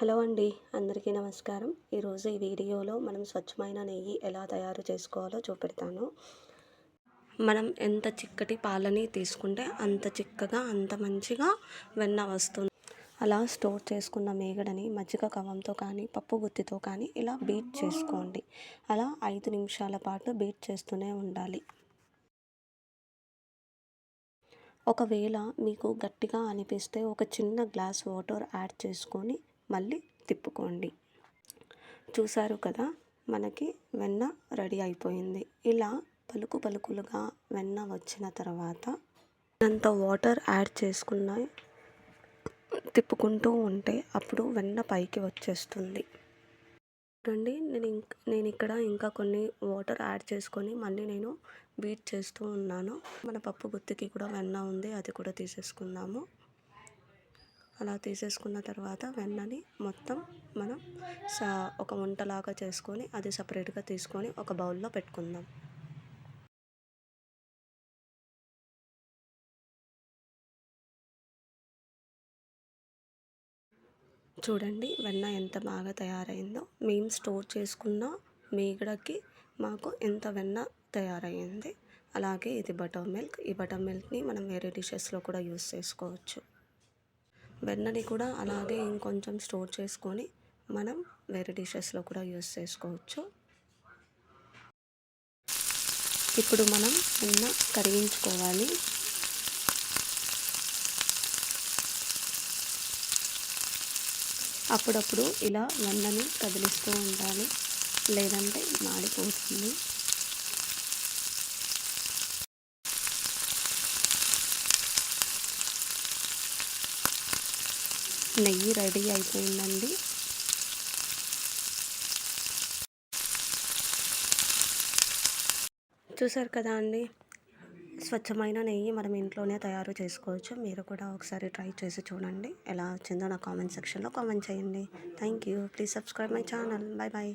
Hello అండి అందరికీ నమస్కారం. ఈరోజు ఈ వీడియోలో మనం స్వచ్ఛమైన నెయ్యి ఎలా తయారు చేసుకోవాలో చూపెడతాను. మనం ఎంత చిక్కటి పాలని తీసుకుంటే అంత చిక్కగా అంత మంచిగా వెన్న వస్తుంది. అలా స్టోర్ చేసుకున్న మేగడని మజ్జిగ కవంతో కానీ పప్పు గుత్తితో కానీ ఇలా బీట్ చేసుకోండి. అలా ఐదు నిమిషాల పాటు బీట్ చేస్తూనే ఉండాలి. ఒకవేళ మీకు గట్టిగా అనిపిస్తే ఒక చిన్న గ్లాస్ వాటర్ యాడ్ చేసుకొని మళ్ళీ తిప్పుకోండి. చూసారు కదా మనకి వెన్న రెడీ అయిపోయింది. ఇలా పలుకు పలుకులుగా వెన్న వచ్చిన తర్వాత అంత వాటర్ యాడ్ చేసుకున్న తిప్పుకుంటూ ఉంటే అప్పుడు వెన్న పైకి వచ్చేస్తుంది. చూడండి నేను ఇంక నేను ఇక్కడ ఇంకా కొన్ని వాటర్ యాడ్ చేసుకొని మళ్ళీ నేను బీట్ చేస్తూ ఉన్నాను. మన పప్పు గుత్తికి కూడా వెన్న ఉంది అది కూడా తీసేసుకుందాము. అలా తీసేసుకున్న తర్వాత వెన్నని మొత్తం మనం సా ఒక వంటలాగా చేసుకొని అది సపరేట్గా తీసుకొని ఒక బౌల్లో పెట్టుకుందాం. చూడండి వెన్న ఎంత బాగా తయారైందో. మేము స్టోర్ చేసుకున్న మీగడకి మాకు ఎంత వెన్న తయారైంది అలాగే ఇది బటర్ మిల్క్. ఈ బటర్ మిల్క్ని మనం వేరే డిషెస్లో కూడా యూస్ చేసుకోవచ్చు. వెన్నని కూడా అలాగే ఇంకొంచెం స్టోర్ చేసుకొని మనం వేరే డిషెస్లో కూడా యూస్ చేసుకోవచ్చు. ఇప్పుడు మనం వెన్న కరిగించుకోవాలి. అప్పుడప్పుడు ఇలా వెన్నని కదిలిస్తూ ఉండాలి. లేదంటే మాడిపోతుంది. నెయ్యి రెడీ అయిపోయిందండి. చూసారు కదా అండి స్వచ్ఛమైన నెయ్యి మనం ఇంట్లోనే తయారు చేసుకోవచ్చు. మీరు కూడా ఒకసారి ట్రై చేసి చూడండి. ఎలా వచ్చిందో నా కామెంట్ సెక్షన్లో కామెంట్ చేయండి. Thank you. Please subscribe my channel. Bye bye